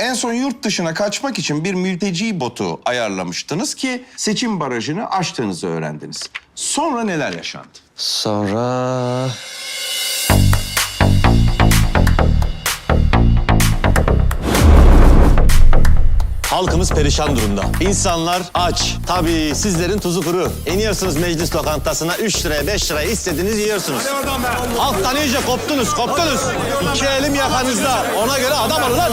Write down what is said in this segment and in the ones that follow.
En son yurt dışına kaçmak için bir mülteci botu ayarlamıştınız ki seçim barajını aştığınızı öğrendiniz. Sonra neler yaşandı? Sonra... Halkımız perişan durumda. İnsanlar aç. Tabii sizlerin tuzu kuru. İniyorsunuz meclis lokantasına 3 liraya 5 liraya istediğiniz yiyorsunuz. Halktan iyice koptunuz, koptunuz. İki elim yakanızda. Ona göre adam alın lan.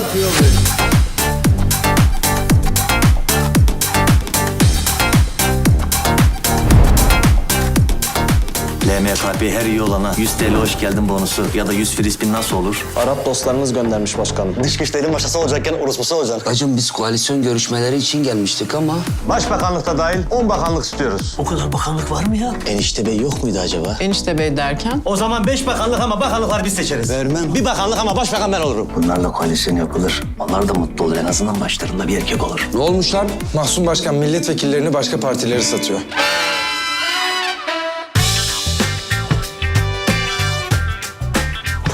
LMKP her iyi olana 100 TL hoş geldin bonusu ya da 100 frispin nasıl olur? Arap dostlarınız göndermiş başkanım. Dış güçlerin başkası olacakken orospusu olacak. Hacım biz koalisyon görüşmeleri için gelmiştik ama... Başbakanlıkta dahil 10 bakanlık istiyoruz. O kadar bakanlık var mı ya? Enişte bey yok muydu acaba? Enişte bey derken? O zaman 5 bakanlık ama bakanlıklar biz seçeriz. Vermem. Bir bakanlık ama başbakan ben olurum. Bunlarla koalisyon yapılır. Onlar da mutlu olur. En azından başlarında bir erkek olur. Ne olmuş lan? Mahsun Başkan milletvekillerini başka partileri satıyor.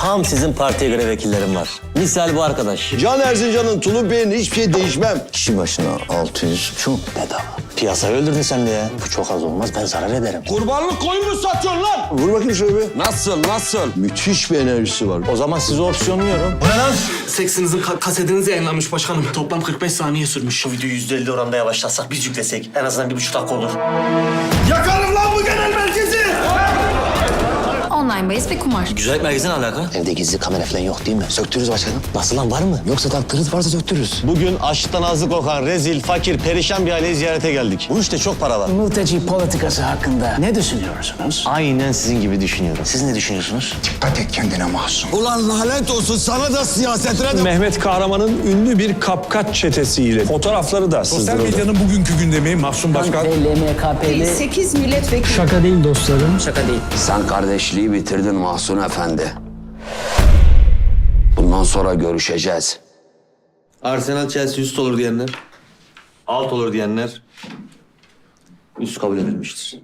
Tam sizin partiye göre vekillerim var. Misal bu arkadaş. Can Erzincan'ın tulum beğeni hiçbir şey değişmem. Kişi başına 600 çok bedava. Piyasayı öldürdün sen de ya. Bu çok az olmaz ben zarar ederim. Kurbanlık koyun mu satıyorsun lan? Vur bakayım şöyle bir. Nasıl, nasıl? Müthiş bir enerjisi var. O zaman sizi opsiyonluyorum. Bu ne lan? Seksinizin ka- kasetiniz yayınlanmış başkanım. Toplam 45 saniye sürmüş. Bu videoyu %50 oranda yavaşlatsak biz yüklesek en azından bir buçuk dakika olur. Yakarım lan bu genel merkezi! Online bahis ve kumar. Güzellik merkezi ne alaka? Evde gizli kamera falan yok değil mi? Söktürürüz başkanım. Nasıl lan var mı? Yoksa taktırırız varsa söktürürüz. Bugün açlıktan ağzı kokan, rezil, fakir, perişan bir aileyi ziyarete geldik. Bu işte çok para var. Mülteci politikası hakkında ne düşünüyorsunuz? Aynen sizin gibi düşünüyorum. Siz ne düşünüyorsunuz? Ulan lanet olsun sana da siyasetine de... Mehmet Kahraman'ın ünlü bir kapkaç çetesiyle fotoğrafları da Sosyal medyanın bugünkü gündemi Mahsun Başkan... LMKP'li 8 milletvekili. Şaka değil dostlarım. Şaka değil. Sen kardeşliği bitirdin Mahsun Efendi. Bundan sonra görüşeceğiz. Arsenal Chelsea üst olur diyenler. Alt olur diyenler üst kabul edilmiştir.